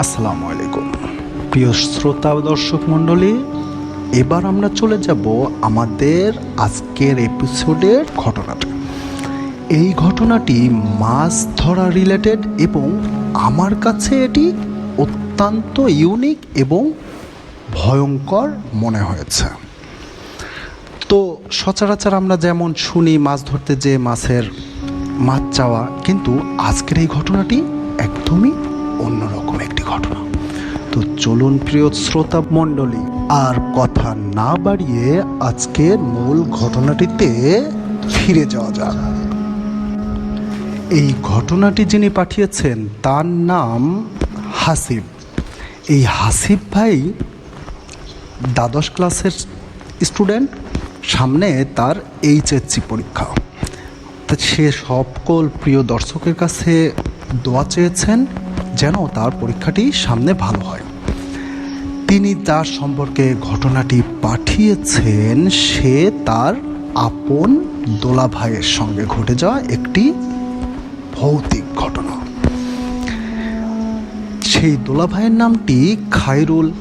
আসসালামু আলাইকুম। প্রিয় শ্রোতা দর্শক মণ্ডলী, এবার আমরা চলে যাব আমাদের আজকের এপিসোডের ঘটনাটা। এই ঘটনাটি মাছ ধরা রিলেটেড এবং আমার কাছে এটি অত্যন্ত ইউনিক এবং ভয়ঙ্কর মনে হয়েছে। তো সচরাচর আমরা যেমন শুনি, মাছ ধরতে যে মাছের মাছ চাওয়া, কিন্তু আজকের এই ঘটনাটি একদমই তো চলুন প্রিয় শ্রোতা মণ্ডলী, আর কথা না বাড়িয়ে আজকের মূল ঘটনাটিতে ফিরে যাওয়া যাক। এই ঘটনাটি যিনি পাঠিয়েছেন, তার নাম হাসিব। এই হাসিব ভাই দ্বাদশ ক্লাসের স্টুডেন্ট, সামনে তার এইচএসসি পরীক্ষা। তা সে সকল প্রিয় দর্শকের কাছে দোয়া চেয়েছেন যেন তার পরীক্ষাটি সামনে ভালো হয়। তিনি তার সম্পর্কে ঘটনাটি পাঠিয়েছেন, সে তার আপন দোলা ভাইয়ের সঙ্গে ঘটে যাওয়া একটি ভৌতিক ঘটনা। সেই দোলা ভাইয়ের নামটি খায়রুল।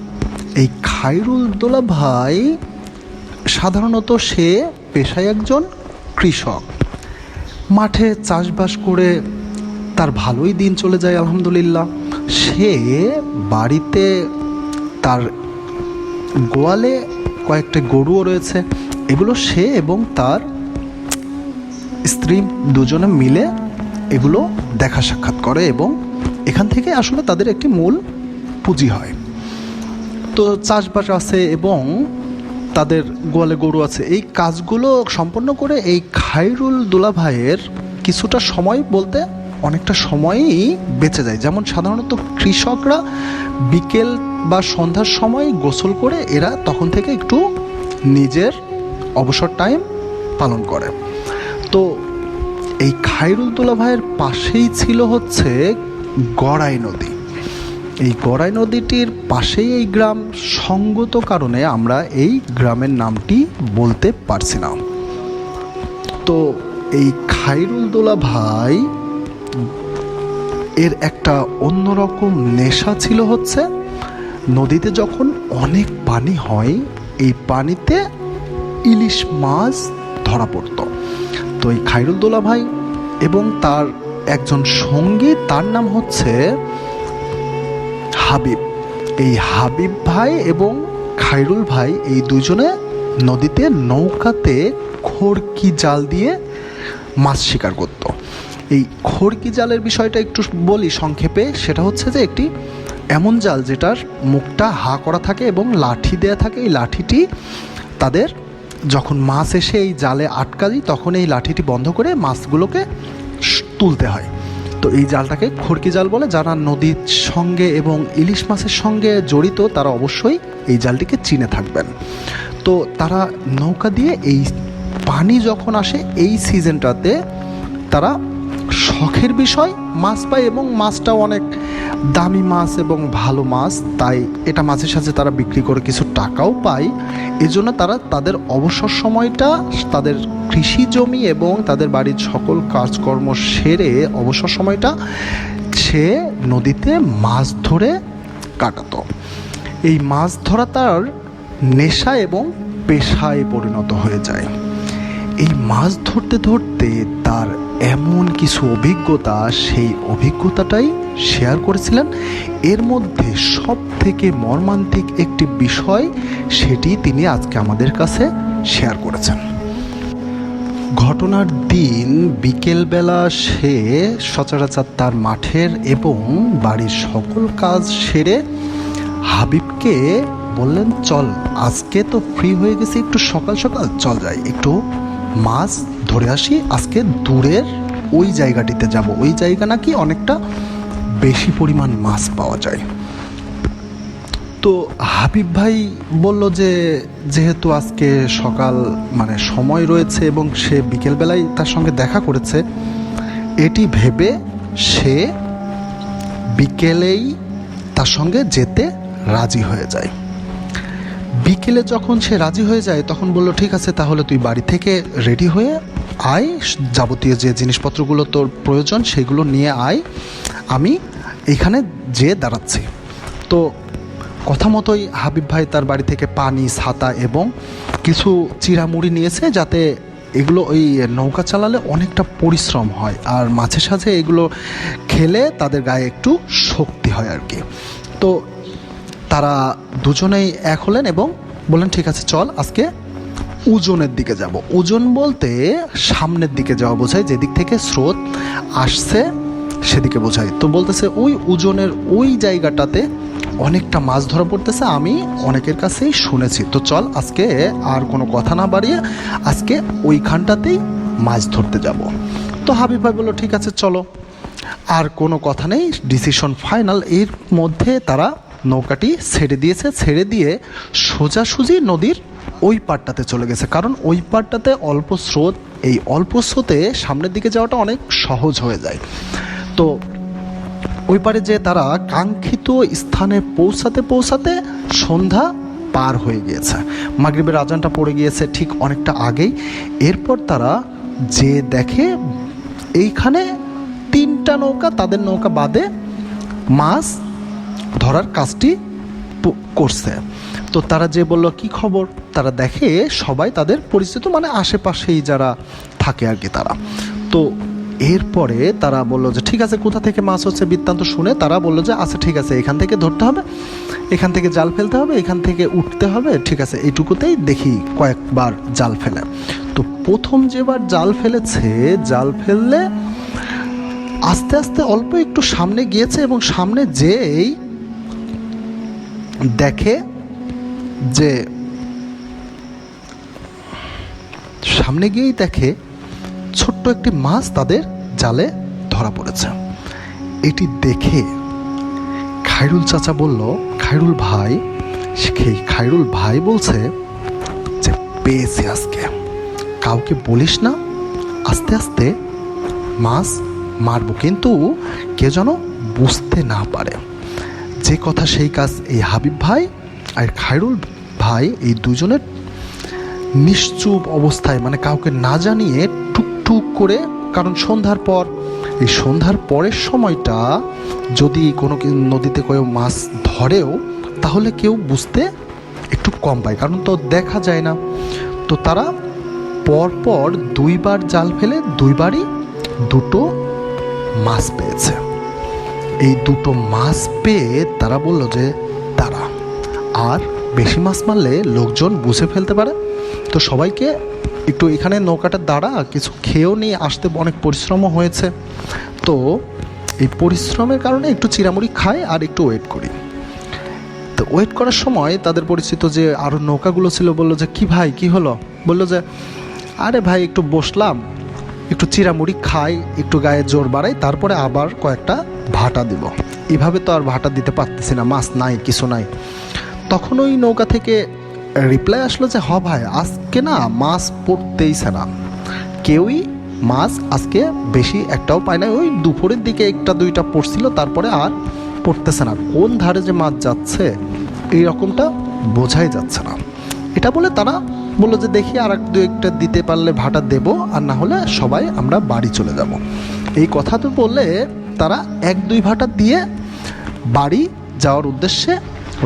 এই খায়রুল দোলা ভাই সাধারণত সে পেশায় একজন কৃষক। মাঠে চাষবাস করে তার ভালোই দিন চলে যায়, আলহামদুলিল্লাহ। সে বাড়িতে তার গোয়ালে কয়েকটা গরুও রয়েছে। এগুলো সে এবং তার স্ত্রী দুজনে মিলে এগুলো দেখা সাক্ষাৎ করে এবং এখান থেকে আসলে তাদের একটি মূল পুঁজি হয়। তো চাষবাস আছে এবং তাদের গোয়ালে গরু আছে। এই কাজগুলো সম্পন্ন করে এই খাইরুল দুলাভাইয়ের কিছুটা সময় বলতে অনেকটা সময়ই বেঁচে যায়। যেমন সাধারণত কৃষকরা বিকেল বা সন্ধ্যার সময় গোসল করে এরা তখন থেকে একটু নিজের অবসর টাইম পালন করে। তো এই খায়রুল দুলা ভাইয়ের পাশেই ছিল হচ্ছে গড়াই নদী। এই গড়াই নদীটির পাশেই এই গ্রাম, সঙ্গত কারণে আমরা এই গ্রামের নামটি বলতে পারছি না। তো এই খায়রুল দোলা ভাই এর একটা অন্যরকম নেশা ছিল হচ্ছে নদীতে যখন অনেক পানি হয়, এই পানিতে ইলিশ মাছ ধরা পড়তো। তো এই খায়রুল দোলা ভাই এবং তার একজন সঙ্গী, তার নাম হচ্ছে হাবিব। এই হাবিব ভাই এবং খাইরুল ভাই এই দুজনে নদীতে নৌকাতে খড়কি জাল দিয়ে মাছ শিকার করত। এই খড়কি জালের বিষয়টা একটু বলি সংক্ষেপে, সেটা হচ্ছে যে একটি এমন জাল যেটার মুখটা হা করা থাকে এবং লাঠি দেয়া থাকে। এই লাঠিটি তাদের যখন মাছ এসে এই জালে আটকা দিই তখন এই লাঠিটি বন্ধ করে মাছগুলোকে তুলতে হয়। তো এই জালটাকে খড়কি জাল বলে, যারা নদীর সঙ্গে এবং ইলিশ মাছের সঙ্গে জড়িত, তারা অবশ্যই এই জালটিকে চিনে থাকবেন। তো তারা নৌকা দিয়ে এই পানি যখন আসে, এই সিজনটাতে তারা শখের বিষয়, মাছ পায় এবং মাছটাও অনেক দামি মাছ এবং ভালো মাছ, তাই এটা মাছের সাথে তারা বিক্রি করে কিছু টাকাও পায়। এজন্য তারা তাদের অবসর সময়টা, তাদের কৃষি জমি এবং তাদের বাড়ির সকল কাজকর্ম সেরে অবসর সময়টা সে নদীতে মাছ ধরে কাটাতো। এই মাছ ধরা তার নেশা এবং পেশায় পরিণত হয়ে যায়। এই মাছ ধরতে ধরতে তার এমন কিছু অভিজ্ঞতা সেই অভিজ্ঞতাটাই শেয়ার করেছিলেন। এর মধ্যে সব থেকে মর্মান্তিক একটি বিষয় সেটি তিনি আজকে আমাদের কাছে শেয়ার করেছেন। ঘটনার দিন বিকেলবেলা সে সচরাচর তার মাঠের এবং বাড়ির সকল কাজ সেরে হাবিবকে বললেন, চল, আজকে তো ফ্রি হয়ে গেছি, একটু সকাল সকাল চল যাই, একটু মাছ ধরে আসি, আজকে দূরের ওই জায়গাটিতে যাব। ওই জায়গা নাকি অনেকটা বেশি পরিমাণ মাছ পাওয়া যায়। তো হাবিব ভাই বলল যে, যেহেতু আজকে সকাল মানে সময় রয়েছে এবং সে বিকেলবেলায় তার সঙ্গে দেখা করেছে, এটি ভেবে সে বিকেলেই তার সঙ্গে যেতে রাজি হয়ে যায়। বিকেলে যখন সে রাজি হয়ে যায়, তখন বলল, ঠিক আছে, তাহলে তুই বাড়ি থেকে রেডি হয়ে আয়, যাবতীয় যে জিনিসপত্রগুলো তোর প্রয়োজন, সেগুলো নিয়ে আয়। আমি এখানে যে দাঁড়াচ্ছি। তো কথা মতোই হাবিব ভাই তার বাড়ি থেকে পানি, ছাতা এবং কিছু চিরামুড়ি নিয়েছে যাতে এগুলো ওই নৌকা চালালে অনেকটা পরিশ্রম হয় আর মাঝে সাঝে এগুলো খেলে তাদের গায়ে একটু শক্তি হয় আর কি। তো তারা দুজনেই এক হলেন এবং বললেন, ঠিক আছে, চল, আজকে ওজনের দিকে যাব। ওজন বলতে সামনের দিকে যাওয়া বোঝায়, যেদিক থেকে স্রোত আসছে সেদিকে বোঝায়। তো বলতেছে, ওই ওজনের ওই জায়গাটাতে অনেকটা মাছ ধরা পড়তেছে, আমি অনেকের কাছেই শুনেছি। তো চল, আজকে আর কোনো কথা না বাড়িয়ে আজকে ওইখানটাতেই মাছ ধরতে যাব। তো হাবিব ভাই বলল, ঠিক আছে, চলো। আর কোনো কথা নেই, ডিসিশন ফাইনাল। এর মধ্যে তারা নৌকাটি ছেড়ে দিয়েছে। ছেড়ে দিয়ে সোজাসুজি নদীর ওই পাড়টাতে চলে গেছে। কারণ ওই পাড়টাতে অল্প স্রোত, এই অল্প স্রোতে সামনের দিকে যাওয়াটা অনেক সহজ হয়ে যায়। তো ওই পারে যে তারা কাঙ্ক্ষিত স্থানে পৌঁছাতে পৌঁছাতে সন্ধ্যা পার হয়ে গিয়েছে। মাগরিবের আজানটা পড়ে গিয়েছে ঠিক অনেকটা আগেই। এরপর তারা যে দেখে এইখানে তিনটা নৌকা, তাদের নৌকা বাদে মাছ ধরার কাজটি করছে। তো তারা যে বলল, কি খবর? তারা দেখে সবাই তাদের পরিচিত মানে আশেপাশেই যারা থাকে আর কি তারা। তো এরপরে তারা বলল যে, ঠিক আছে, কোথা থেকে মাছ হচ্ছে বৃত্তান্ত শুনে? তারা বলল যে আচ্ছা ঠিক আছে, এখান থেকে ধরতে হবে, এখান থেকে জাল ফেলতে হবে, এখান থেকে উঠতে হবে, ঠিক আছে এইটুকুতেই দেখি কয়েকবার জাল ফেলে। তো প্রথম যেবার জাল ফেলেছে, জাল ফেললে আস্তে আস্তে অল্প একটু সামনে গিয়েছে এবং সামনে যেই দেখে যে সামনে গিয়েই দেখে ছোট্ট একটি মাছ তাদের জালে ধরা পড়েছে। এটি দেখে খায়রুল চাচা বলল, খায়রুল ভাই সেই খায়রুল ভাই বলছে যে, পেয়েছি আজকে। কাউকে বলিস না, আস্তে আস্তে মাছ মারবো। কিন্তু কে যেন বুঝতে না পারে। যে কথা সেই কাজ এই হাবিব ভাই আর খায়রুল ভাই এই দুজনের নিশ্চুপ অবস্থায় মানে কাউকে না জানিয়ে টুকটুক করে, কারণ সন্ধ্যার পর, এই সন্ধ্যার পরের সময়টা যদি কোনো নদীতে কেউ মাছ ধরেও, তাহলে কেউ বুঝতে একটু কম পায়। কারণ তো দেখা যায় না। তো তারা পরপর দুইবার জাল ফেলে দুইবারই দুটো মাছ পেয়েছে। এই দুটো মাছ পেয়ে তারা বলল যে আর বেশি মাছ মারলে লোকজন বুঝে ফেলতে পারে। তো সবাইকে একটু এখানে নৌকাটা দাঁড়া, কিছু খেয়েও নিয়ে আসতে অনেক পরিশ্রমও হয়েছে। তো এই পরিশ্রমের কারণে একটু চিরামুড়ি খাই আর একটু ওয়েট করি। তো ওয়েট করার সময় তাদের পরিচিত যে আরও নৌকাগুলো ছিল বলল যে, কি ভাই, কি হলো? বলল যে, আরে ভাই, একটু বসলাম, একটু চিরামুড়ি খাই, একটু গায়ে জোর বাড়াই, তারপরে আবার কয়েকটা ভাটা দিব। এভাবে তো আর ভাটা দিতে পারতেছি না, মাছ নাই, কিছু নাই। তখন ওই নৌকা থেকে রিপ্লাই আসলো যে, হ ভাই, আজকে না মাছ পড়তেইছে না। কেউই মাছ আজকে বেশি একটাও পায় না ওই দুপুরের দিকে একটা দুইটা পড়ছিল, তারপরে আর পড়তেছে না। কোন ধারে যে মাছ যাচ্ছে, এই রকমটা বোঝাই যাচ্ছে না। এটা বলে তারা বলল যে, দেখি আর এক দু একটা দিতে পারলে ভাটা দেব, আর না হলে সবাই আমরা বাড়ি চলে যাব। এই কথা তো বললে তারা এক দুই ভাটা দিয়ে বাড়ি যাওয়ার উদ্দেশ্যে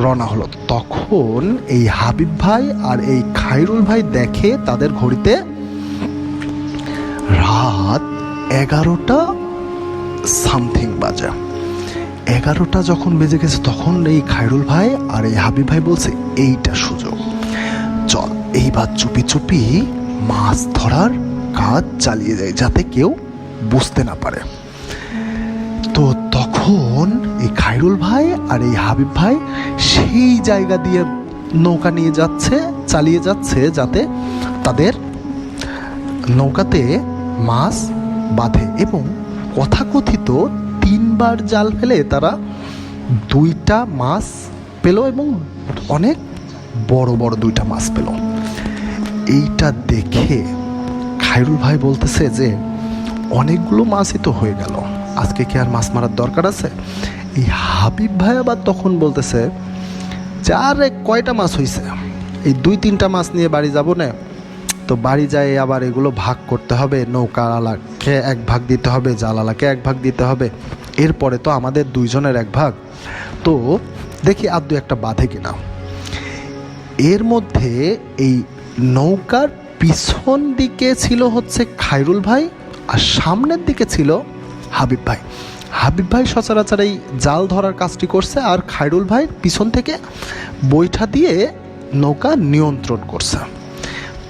রওনা হলো। তখন এই হাবিব ভাই আর এই খাইরুল ভাই দেখে তাদের ঘড়িতে রাত এগারোটা সামথিং বাজে। এগারোটা যখন বেজে গেছে, তখন এই খাইরুল ভাই আর এই হাবিব ভাই বলছে, এইটা সুযোগ। চল, এইবার চুপি চুপি মাছ ধরার কাজ চালিয়ে যায় যাতে কেউ বুঝতে না পারে। তো তখন এই খাইরুল ভাই আর এই হাবিব ভাই সেই জায়গা দিয়ে নৌকা নিয়ে যাচ্ছে, চালিয়ে যাচ্ছে যাতে তাদের নৌকাতে মাছ বাঁধে এবং কথাকথিত তিনবার জাল ফেলে তারা দুইটা মাছ পেল এবং অনেক বড় বড় দুইটা মাছ পেল। এইটা দেখে খাইরুল ভাই বলতেছে যে অনেকগুলো মাছই তো হয়ে গেল। আজকে কি আর মাছ মারার দরকার আছে? এই হাবিব ভাই আবার তখন বলতেছে যে আরে কয়টা মাছ হয়েছে এই দুই তিনটা মাছ নিয়ে বাড়ি যাব না। তো বাড়ি যায় আবার এগুলো ভাগ করতে হবে নৌকাওয়ালাকে এক ভাগ দিতে হবে, জালালাকে এক ভাগ দিতে হবে। এরপরে তো আমাদের দুইজনের এক ভাগ। তো দেখি আর দু একটা বাঁধে কিনা। এর মধ্যে এই নৌকার পিছন দিকে ছিল হচ্ছে খাইরুল ভাই, আর সামনের দিকে ছিল হাবিব ভাই। হাবিব ভাই সচরাচর এই জাল ধরার কাজটি করছে আর খায়রুল ভাই পিছন থেকে বৈঠা দিয়ে নৌকা নিয়ন্ত্রণ করছে।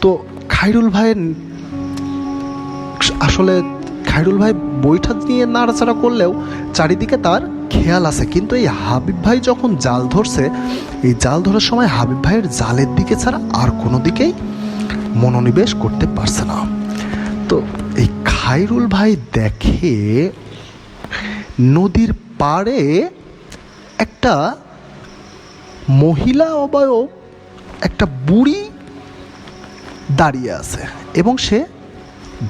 তো খায়রুল ভাইয়ের আসলে খায়রুল ভাই বৈঠা নিয়ে নাড়াচাড়া করলেও চারিদিকে তার খেয়াল আছে। কিন্তু এই হাবিব ভাই যখন জাল ধরছে, এই জাল ধরার সময় হাবিব ভাইয়ের জালের দিকে ছাড়া আর কোনো দিকেই মনোনিবেশ করতে পারছে না। তো এই খায়রুল ভাই দেখে নদীর পাড়ে একটা মহিলা অবয়ব, একটা বুড়ি দাঁড়িয়ে আছে এবং সে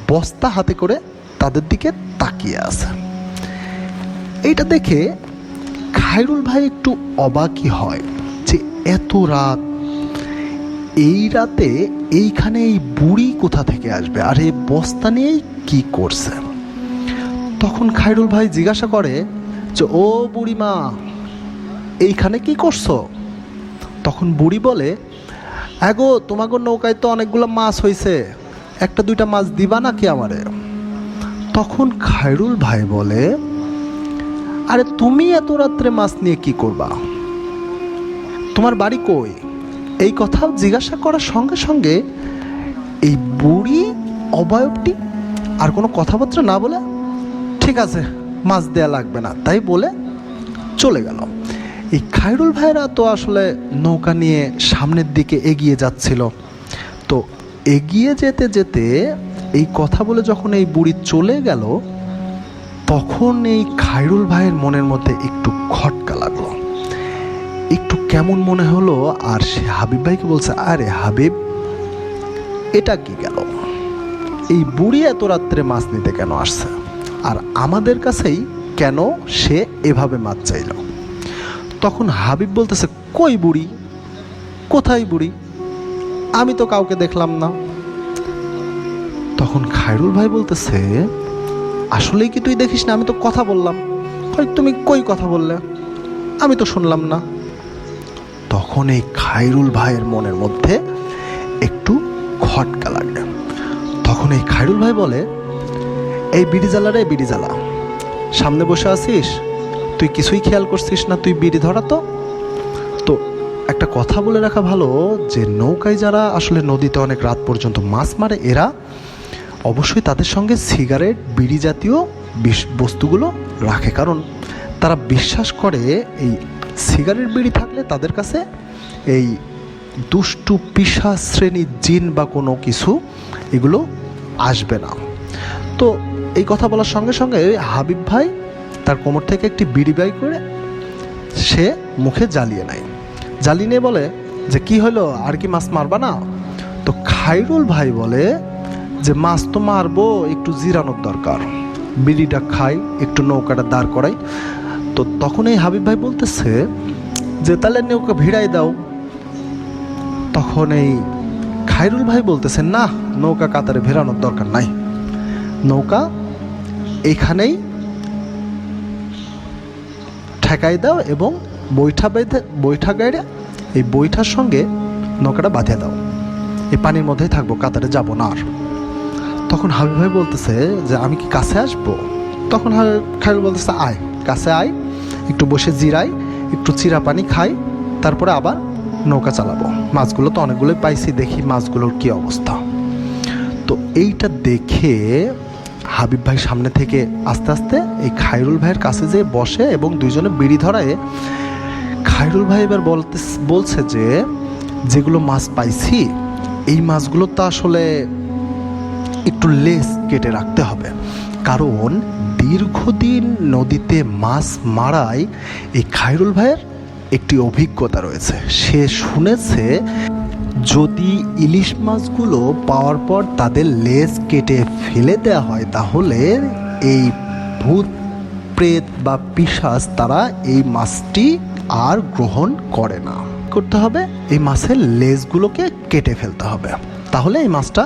বস্তা হাতে করে তাদের দিকে তাকিয়ে আছে। এইটা দেখে খাইরুল ভাই একটু অবাকই হয় যে এত রাত এই রাতে এইখানে এই বুড়ি কোথা থেকে আসবে? আর এই বস্তা নিয়েই কি করছে? তখন খায়রুল ভাই জিজ্ঞাসা করে যে, ও বুড়িমা, এইখানে কি করছ? তখন বুড়ি বলে এগো তোমাকে নৌকায় তো অনেকগুলো মাছ হয়েছে একটা দুইটা মাছ দিবা নাকি আমারে? তখন খায়রুল ভাই বলে, আরে তুমি এত রাত্রে মাছ নিয়ে কি করবা? তোমার বাড়ি কই? এই কথা জিজ্ঞাসা করার সঙ্গে সঙ্গে এই বুড়ি অবয়বটি আর কোনো কথাবার্তা না বলে, ঠিক আছে, মাছ দেয়া লাগবে না। তাই বলে চলে গেল। এই খায়রুল ভাইরা তো আসলে নৌকা নিয়ে সামনের দিকে এগিয়ে যাচ্ছিল। তো এগিয়ে যেতে যেতে এই কথা বলে যখন এই বুড়ি চলে গেল, তখন এই খায়রুল ভাইয়ের মনের মধ্যে একটু খটকা লাগল। একটু কেমন মনে হলো? আর সে হাবিব ভাইকে বলছে, আরে হাবিব, এটা কি গেল? এই বুড়ি এত রাত্রে মাছ নিতে কেন আসছে? আর আমাদের কাছেই কেন সে এভাবে মাছ চাইল? তখন হাবিব বলতেছে, কই বুড়ি? কোথায় বুড়ি? আমি তো কাউকে দেখলাম না। তখন খায়রুল ভাই বলতেছে, আসলেই কি তুই দেখিস না? আমি তো কথা বললাম। তুমি কই কথা বললে? আমি তো শুনলাম না। তখন এই খায়রুল ভাইয়ের মনের মধ্যে একটু খটকা লাগে। তখন এই খায়রুল ভাই বলে, এই বিড়ি জ্বালা রে, বিড়ি জ্বালা। সামনে বসে আছিস? তুই কিছুই খেয়াল করছিস না, তুই বিড়ি ধরা তো? তো একটা কথা বলে রাখা ভালো, যে নৌকায় যারা আসলে নদীতে অনেক রাত পর্যন্ত মাছ মারে, এরা অবশ্যই তাদের সঙ্গে সিগারেট, বিড়ি জাতীয় বস্তুগুলো রাখে। কারণ তারা বিশ্বাস করে এই সিগারেট বিড়ি থাকলে তাদের কাছে এই দুষ্টু পিসা শ্রেণির জিন বা কোনো কিছু এগুলো আসবে না। তো এই কথা বলার সঙ্গে সঙ্গে হাবিব ভাই তার কোমর থেকে একটি বিড়ি বাই করে সে মুখে জ্বালিয়ে নেয়। জ্বালিয়ে নিয়ে বলে যে, কি হলো? আর কি মাছ মারবা না? তো খাইরুল ভাই বলে যে, মাছ তো মারবো, একটু জিরানোর দরকার। বিড়িটা খাই, একটু নৌকাটা দাঁড় করাই। তো তখন এই হাবিব ভাই বলতেছে যে, তাহলে নৌকা ভিড়াই দাও। তখন এই খাইরুল ভাই বলতেছে, না, নৌকা কাতারে ভেরানোর দরকার নাই। নৌকা এইখানেই ঠেকাই দাও এবং বৈঠা বেঁধে, বৈঠা গাইড়ে এই বৈঠার সঙ্গে নৌকাটা বাঁধিয়ে দাও। এই পানির মধ্যেই থাকব, কাতারে যাব না আর। তখন হাবিব ভাই বলতেছে যে, আমি কি কাছে আসব? তখন খায়রুল বলতেছে, আয়, কাছে আয়। একটু বসে জিরাই, একটু চিরা পানি খাই, তারপরে আবার নৌকা চালাবো। মাছগুলো তো অনেকগুলোই পাইছি, দেখি মাছগুলোর কি অবস্থা। তো এইটা দেখে হাবিব ভাই সামনে থেকে আস্তে আস্তে এই খায়রুল ভাইয়ের কাছে যে বসে এবং দুইজনে বিড়ি ধরায় খায়রুল ভাই এবার বলতে বলছে যে, যেগুলো মাছ পাইছি, এই মাছগুলো তো আসলে একটু লেস কেটে রাখতে হবে। কারণ দীর্ঘদিন নদীতে মাছ মারায় এই খায়রুল ভাইয়ের একটি অভিজ্ঞতা রয়েছে। সে শুনেছে, যদি ইলিশ মাছগুলো পাওয়ার পর তাদের লেজ কেটে ফেলে দেওয়া হয়, তাহলে এই ভূত প্রেত বা পিশাচ তারা এই মাছটি আর গ্রহণ করে না। করতে হবে? এই মাছের লেজগুলোকে কেটে ফেলতে হবে। তাহলে এই মাছটা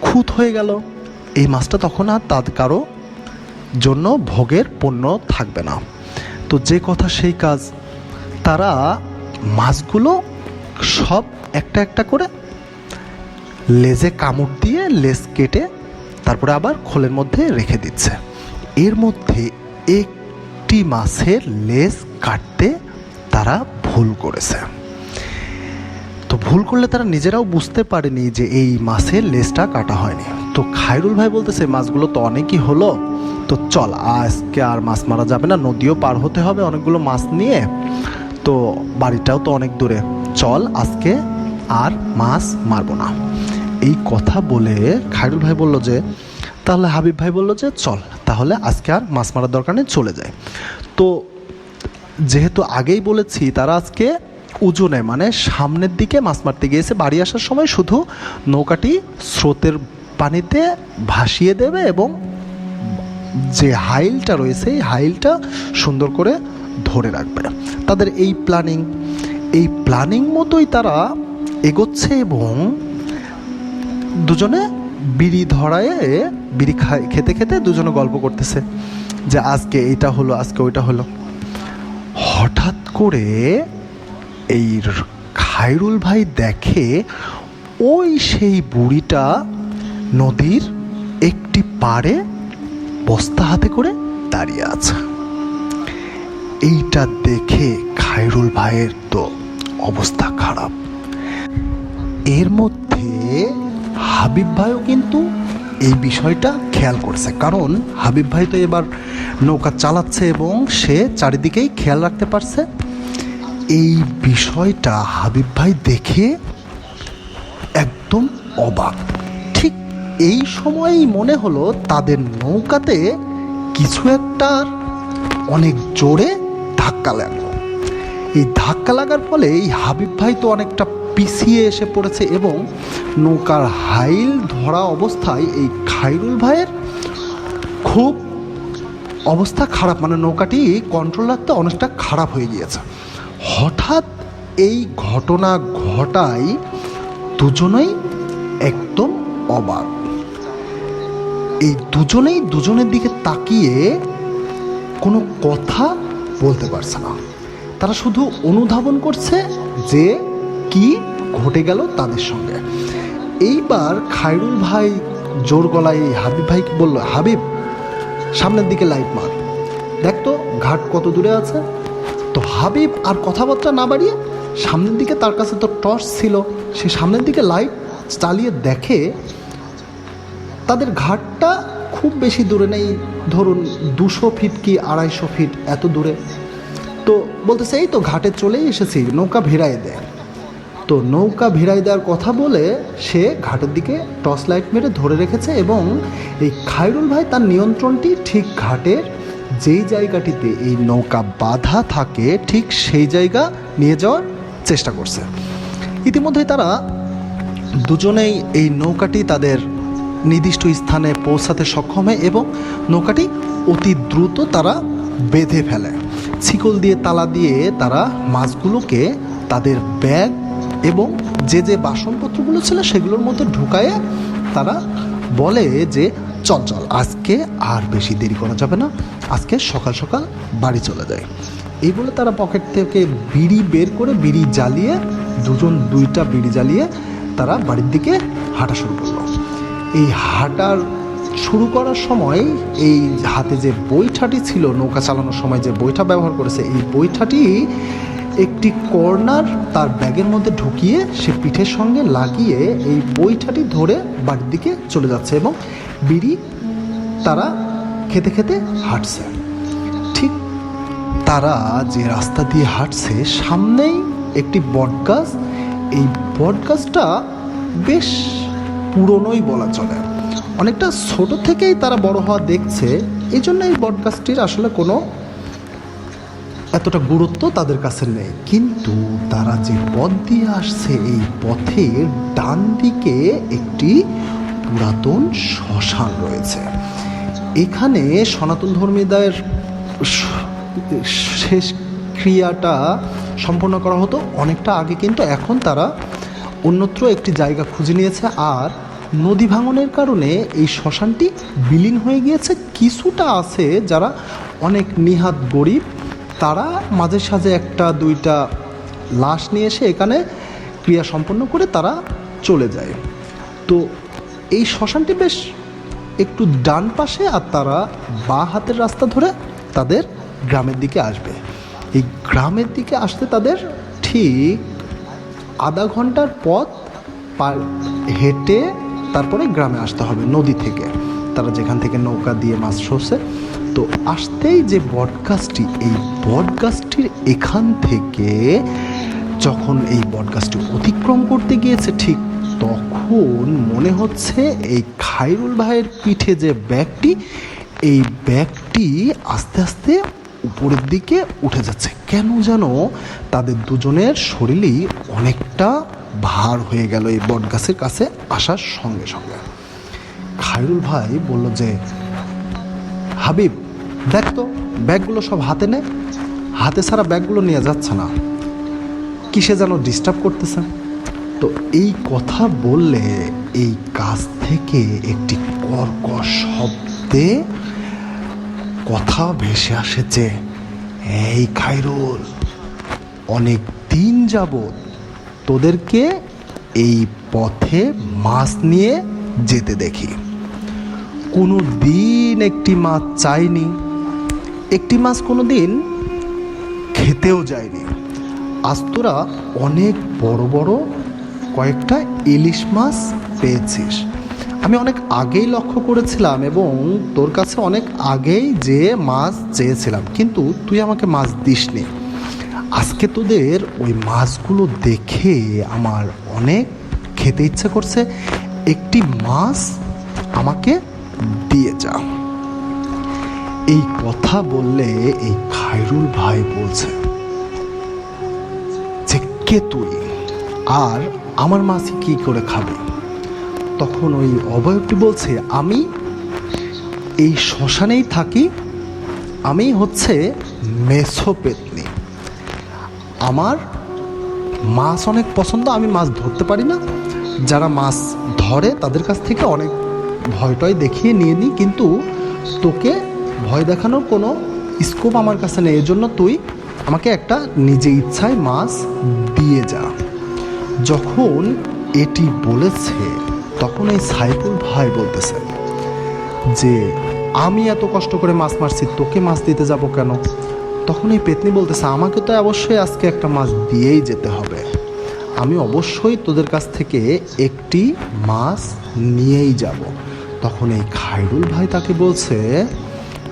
খুঁত হয়ে গেল। এই মাছটা তখন আর তাদের কারও জন্য ভোগের পণ্য থাকবে না। তো যে কথা সেই কাজ, তারা মাছগুলো সব একটা একটা করে লেজে কামড় দিয়ে লেজ কেটে তারপরে আবার খোলের মধ্যে রেখে দিচ্ছে। এর মধ্যে একটি মাছের লেজ কাটতে তারা ভুল করেছে। তো ভুল করলে তারা নিজেরাও বুঝতে পারেনি যে এই মাছের লেজটা কাটা হয়নি। তো খায়রুল ভাই বলতেছে, মাছগুলো তো অনেকই হলো, তো চল, আজকে আর মাছ মারা যাবে না, নদীও পার হতে হবে অনেকগুলো মাছ নিয়ে, তো বাড়িটাও তো অনেক দূরে, চল আজকে আর মাছ মারবো না। এই কথা বলে খায়রুল ভাই বলল যে, তাহলে হাবিব ভাই বলল যে, চল, তাহলে আজকে আর মাছ মারার দরকার নেই, চলে যায়। তো যেহেতু আগেই বলেছি, তারা আজকে উজনে মানে সামনের দিকে মাছ মারতে গিয়েছে, বাড়ি আসার সময় শুধু নৌকাটি স্রোতের পানিতে ভাসিয়ে দেবে এবং যে হাইলটা রয়েছে, এই হাইলটা সুন্দর করে ধরে রাখবে। তাদের এই প্ল্যানিং এই প্ল্যানিং মতোই তারা এগোচ্ছে এবং দুজনে বিড়ি ধরায়, বিড়ি খেতে খেতে দুজনে গল্প করতেছে যে আজকে এটা হলো, আজকে ওইটা হলো। হঠাৎ করে এই খায়রুল ভাই দেখে ওই সেই বুড়িটা নদীর একটি পাড়ে বস্তা হাতে করে দাঁড়িয়ে আছে। এইটা দেখে খায়রুল ভাইয়ের তো অবস্থা খারাপ। এর মধ্যে হাবিব ভাইও কিন্তু এই বিষয়টা খেয়াল করছে। কারণ হাবিব ভাই তো এবার নৌকা চালাচ্ছে এবং সে চারিদিকেই খেয়াল রাখতে পারছে। এই বিষয়টা হাবিব ভাই দেখে একদম অবাক। এই সময়ই মনে হলো তাদের নৌকাতে কিছু একটা অনেক জোরে ধাক্কা লাগল। এই ধাক্কা লাগার ফলে এই হাবিব ভাই তো অনেকটা পিছিয়ে এসে পড়েছে এবং নৌকার হাইল ধরা অবস্থায় এই খাইরুল ভাইয়ের খুব অবস্থা খারাপ। মানে নৌকাটি কন্ট্রোল রাখতে অনেকটা খারাপ হয়ে গিয়েছে। হঠাৎ এই ঘটনা ঘটায় দুজনেই একদম অবাক। এই দুজনেই দুজনের দিকে তাকিয়ে কোনো কথা বলতে পারছে না। তারা শুধু অনুধাবন করছে যে কি ঘটে গেল তাদের সঙ্গে। এইবার খায়রুল ভাই জোর গলায় এই হাবিব ভাইকে বলল, হাবিব, সামনের দিকে লাইট মার। দেখ তো, ঘাট কত দূরে আছে। তো হাবিব আর কথাবার্তা না বাড়িয়ে সামনের দিকে তার কাছে তো টর্চ ছিল। সে সামনের দিকে লাইট চালিয়ে দেখে তাদের ঘাটটা খুব বেশি দূরে নেই। ধরুন দুশো ফিট কি আড়াইশো ফিট এত দূরে। তো বলতেছে, এই তো ঘাটে চলেই এসেছি, নৌকা ভিড়াই দেয় তো নৌকা ভিড়াই দেওয়ার কথা বলে সে ঘাটের দিকে টর্চ লাইট মেরে ধরে রেখেছে এবং এই খায়রুল ভাই তার নিয়ন্ত্রণটি ঠিক ঘাটের যেই জায়গাটিতে এই নৌকা বাধা থাকে, ঠিক সেই জায়গা নিয়ে যাওয়ার চেষ্টা করছে। ইতিমধ্যেই তারা দুজনেই এই নৌকাটি তাদের নির্দিষ্ট স্থানে পৌঁছাতে সক্ষম হয় এবং নৌকাটি অতি দ্রুত তারা বেঁধে ফেলে। শিকল দিয়ে তালা দিয়ে তারা মাছগুলোকে তাদের ব্যাগ এবং যে যে বাসনপত্রগুলো ছিল সেগুলোর মধ্যে ঢুকায়ে তারা বলে যে, চল চল, আজকে আর বেশি দেরি করা যাবে না। আজকে সকাল সকাল বাড়ি চলে যায় এই বলে তারা পকেট থেকে বিড়ি বের করে বিড়ি জ্বালিয়ে, দুজন দুইটা বিড়ি জ্বালিয়ে তারা বাড়ির দিকে হাঁটা শুরু করল। এই হাঁটার শুরু করার সময় এই হাতে যে বৈঠাটি ছিল, নৌকা চালানোর সময় যে বৈঠা ব্যবহার করেছে, এই বৈঠাটি একটি কর্নার তার ব্যাগের মধ্যে ঢুকিয়ে সে পিঠের সঙ্গে লাগিয়ে এই বৈঠাটি ধরে বাড়ির দিকে চলে যাচ্ছে এবং বিড়ি তারা খেতে খেতে হাঁটছে। ঠিক তারা যে রাস্তা দিয়ে হাঁটছে, সামনেই একটি বটগাছ। এই বটগাছটা বেশ পুরনোই বলা চলে। অনেকটা ছোট থেকেই তারা বড় হওয়া দেখছে এই জন্য এই বটগাছটির আসলে কোনো এতটা গুরুত্ব তাদের কাছে নেই। কিন্তু তারা যে পথ দিয়ে আসছে, এই পথের ডান দিকে একটি পুরাতন শ্মশান রয়েছে। এখানে সনাতন ধর্মীদের শেষ ক্রিয়াটা সম্পন্ন করা হতো অনেকটা আগে, কিন্তু এখন তারা অন্যত্র একটি জায়গা খুঁজে নিয়েছে। আর নদী ভাঙনের কারণে এই শ্মশানটি বিলীন হয়ে গিয়েছে। কিছুটা আছে যারা অনেক নিহাত গরিব, তারা মাঝে সাঝে একটা দুইটা লাশ নিয়ে এসে এখানে ক্রিয়া সম্পন্ন করে তারা চলে যায়। তো এই শ্মশানটি বেশ একটু ডান পাশে আর তারা বাঁ হাতের রাস্তা ধরে তাদের গ্রামের দিকে আসবে। এই গ্রামের দিকে আসতে তাদের ঠিক আধা ঘণ্টার পথ হেঁটে তারপরে গ্রামে আসতে হবে, নদী থেকে। তারা যেখান থেকে নৌকা দিয়ে মাছ সরছে। তো আসতেই যে বটগাছটি, এই বটগাছটির এখান থেকে যখন এই বটগাছটি অতিক্রম করতে গিয়েছে, ঠিক তখন মনে হচ্ছে এই খাইরুল ভাইয়ের পিঠে যে ব্যাগটি, এই ব্যাগটি আস্তে আস্তে উপরের দিকে উঠে যাচ্ছে। কেন যেন তাদের দুজনের শরীরই অনেকটা ভার হয়ে গেল এই বটগাছের কাছে আসার সঙ্গে সঙ্গে। খায়রুল ভাই বলল যে, হাবিব, দেখ তো, ব্যাগগুলো সব হাতে নে। হাতে ছাড়া ব্যাগগুলো নিয়ে যাচ্ছে না। কিসে যেন ডিস্টার্ব করতেছে? তো এই কথা বললে এই কাছ থেকে একটি কর্কশ শব্দে কথা ভেসে আসে যে, এই খাইরুল অনেক দিন যাবৎ তোদেরকে এই পথে মাছ নিয়ে যেতে দেখি। কোনো দিন একটি মাছ চাইনি। একটি মাছ কোনো দিন খেতেও যায়নি। আজ তোরা অনেক বড় বড় কয়েকটা ইলিশ মাছ পেয়েছিস। আমি অনেক আগেই লক্ষ্য করেছিলাম এবং তোর কাছে অনেক আগেই যে মাছ চেয়েছিলাম। কিন্তু তুই আমাকে মাছ দিসনি। আজকে তোদের ওই মাছগুলো দেখে আমার অনেক খেতে ইচ্ছা করছে। একটি মাছ আমাকে দিয়ে যা। এই কথা বললে এই খায়রুল ভাই বলছে যে, কে তুই? আর আমার মাছি কি করে খাবে? তখন ওই অবয়বটি বলছে, আমি এই শ্মশানেই থাকি। আমি হচ্ছে মেসোপেতনি। আমার মাছ অনেক পছন্দ, আমি মাছ ধরতে পারি না। যারা মাছ ধরে তাদের কাছ থেকে অনেক ভয়টয় দেখিয়ে নিয়ে নিই কিন্তু তোকে ভয় দেখানোর কোনো স্কোপ আমার কাছে নেই। এজন্য তুই আমাকে একটা নিজে ইচ্ছায় মাছ দিয়ে যা। যখন এটি বলেছে, তখন এই সাইফুল ভাই বলতেছে যে, আমি এত কষ্ট করে মাছ মারছি, তোকে মাছ দিতে যাব কেন? তখন এই পেতনি বলতেছে, আমাকে তো অবশ্যই আজকে একটা মাছ দিয়েই যেতে হবে। আমি অবশ্যই তোদের কাছ থেকে একটি মাছ নিয়েই যাব। তখন এই খায়রুল ভাই তাকে বলছে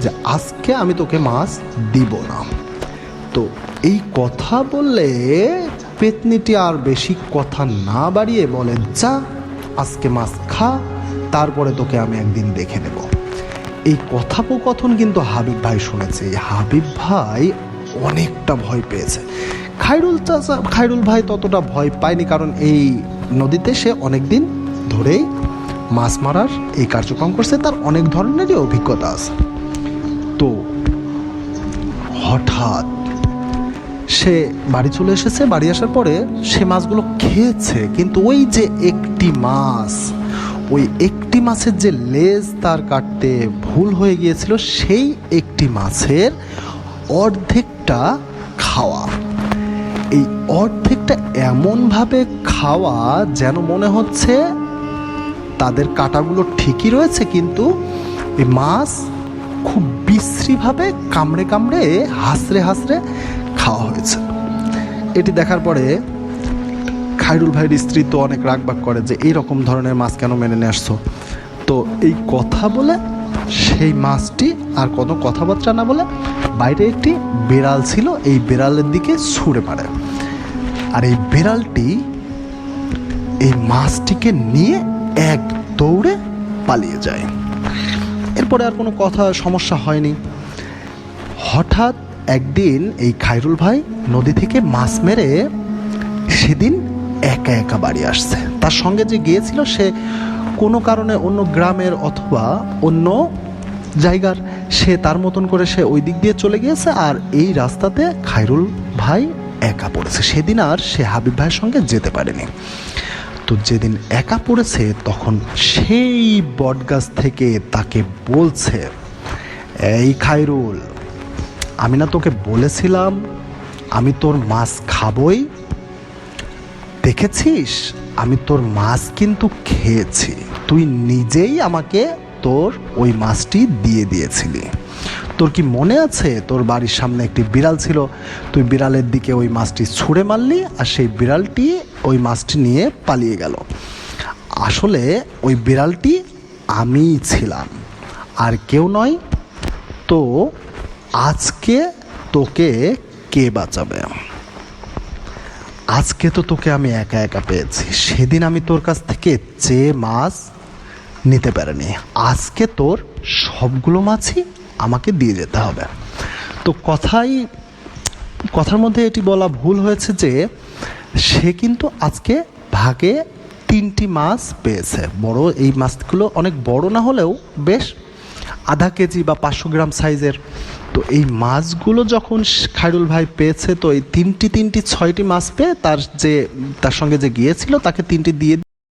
যে, আজকে আমি তোকে মাছ দিব না। তো এই কথা বললে পেতনিটি আর বেশি কথা না বাড়িয়ে বলে, যা, আজকে মাছ খা, তারপরে তোকে আমি একদিন দেখে নেব। এই কথোপকথন কিন্তু হাবিব ভাই শুনেছে। হাবিব ভাই অনেকটা ভয় পেয়েছে। খাইরুল চাচা খাইরুল ভাই ততটা ভয় পায়নি কারণ এই নদীতে সে অনেক দিন ধরেই মাছ মারার এই কার্যক্রম করছে। তার অনেক ধরনেরই অভিজ্ঞতা আছে। তো হঠাৎ সে বাড়ি চলে এসেছে। বাড়ি আসার পরে সে মাছগুলো খেয়েছে, কিন্তু ওই যে একটি মাছ, ওই একটি মাছের যে লেজ তার কাটতে ভুল হয়ে গিয়েছিল, সেই একটি মাছের অর্ধেকটা খাওয়া। এই অর্ধেকটা এমনভাবে খাওয়া যেন মনে হচ্ছে তাদের কাঁটাগুলো ঠিকই রয়েছে, কিন্তু এই মাছ খুব বিশ্রীভাবে কামড়ে কামড়ে, হাসরে হাসরে খাওয়া হয়েছে। এটি দেখার পরে খায়রুল ভাইয়ের স্ত্রী তো অনেক রাগবাগ করে যে এই রকম ধরনের মাছ কেন মেনে নিয়ে আসছো? তো এই কথা বলে সেই মাছটি আর কোনো কথাবার্তা না বলে বাইরে একটি বেড়াল ছিল, এই বেড়ালের দিকে ছুঁড়ে মারে। আর এই বেড়ালটি এই মাছটিকে নিয়ে এক দৌড়ে পালিয়ে যায়। এরপরে আর কোনো কথা, সমস্যা হয়নি। হঠাৎ একদিন এই খায়রুল ভাই নদী থেকে মাছ মেরে সেদিন একা একা বাড়ি আসছে। তার সঙ্গে যে গিয়েছিল সে কোনো কারণে অন্য গ্রামের অথবা অন্য জায়গার, সে তার মতন করে সে ওই দিক দিয়ে চলে গিয়েছে আর এই রাস্তাতে খায়রুল ভাই একা পড়েছে। সেদিন আর সে হাবিব ভাইয়ের সঙ্গে যেতে পারেনি। তো যেদিন একা পড়েছে তখন সেই বটগাছ থেকে তাকে বলছে, এই খায়রুল, আমি না তোকে বলেছিলাম, আমি তোর মাছ খাবই দেখেছিস? আমি তোর মাছ কিন্তু খেয়েছি। তুই নিজেই আমাকে তোর ওই মাছটি দিয়ে দিয়েছিলি। তোর কি মনে আছে? তোর বাড়ির সামনে একটি বিড়াল ছিল। তুই বিড়ালের দিকে ওই মাছটি ছুঁড়ে মারলি আর সেই বিড়ালটি ওই মাছটি নিয়ে পালিয়ে গেল। আসলে ওই বিড়ালটি আমিই ছিলাম। আর কেউ নয়, তো আজকে তোকে কে বাঁচাবে? আজকে তো তোকে আমি একা একা পেয়েছি। সেদিন আমি তোর কাছ থেকে চেয়ে মাছ নিতে পারিনি। আজকে তোর সবগুলো মাছই আমাকে দিয়ে যেতে হবে। তো কথাই, কথার মধ্যে এটি বলা ভুল হয়েছে যে, সে কিন্তু আজকে ভাগে তিনটি মাছ পেয়েছে। বড় এই মাছগুলো অনেক বড় না হলেও বেশ আধা কেজি বা পাঁচশো গ্রাম সাইজের তো এই মাছগুলো যখন খাইরুল ভাই পেয়েছে, তো এই তিনটি তিনটি, ছয়টি মাছ পেয়ে তার যে, তার সঙ্গে যে গিয়েছিল, তাকে তিনটি দিয়ে